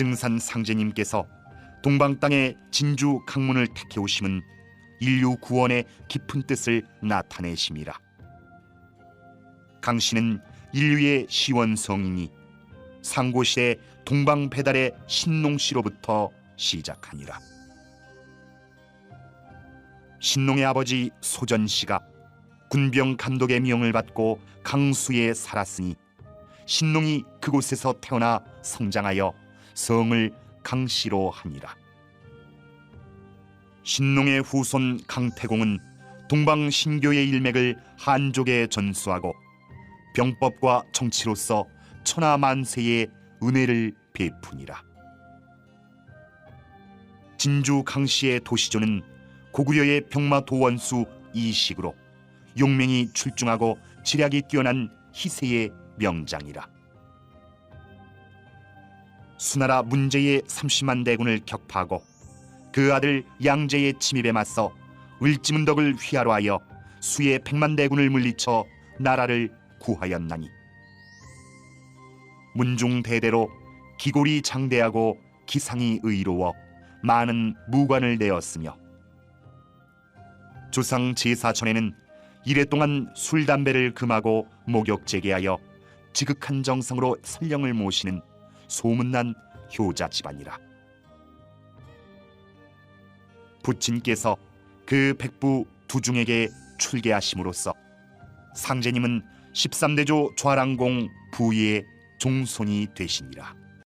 증산 상제님께서 동방 땅의 진주 강문을 택해 오심은 인류 구원의 깊은 뜻을 나타내심이라. 강씨는 인류의 시원성이니 상고시대 동방 배달의 신농씨로부터 시작하니라. 신농의 아버지 소전씨가 군병 감독의 명을 받고 강수에 살았으니 신농이 그곳에서 태어나 성장하여 성을 강씨로 하니라. 신농의 후손 강태공은 동방 신교의 일맥을 한족에 전수하고 병법과 정치로서 천하 만세의 은혜를 베푸니라. 진주 강씨의 도시조는 고구려의 병마 도 원수 이식으로 용맹이 출중하고 지략이 뛰어난 희세의 명장이라. 수나라 문제의 삼십만 대군을 격파하고 그 아들 양제의 침입에 맞서 을지문덕을 휘하로 하여 수의 백만 대군을 물리쳐 나라를 구하였나니. 문중 대대로 기골이 장대하고 기상이 의로워 많은 무관을 내었으며 조상 제사 전에는 이래 동안 술 담배를 금하고 목욕 재개하여 지극한 정성으로 설령을 모시는 소문난 효자 집안이라. 부친께서 그 백부 두중에게 출계하심으로써 상제님은 13대조 좌랑공 부의 종손이 되시니라.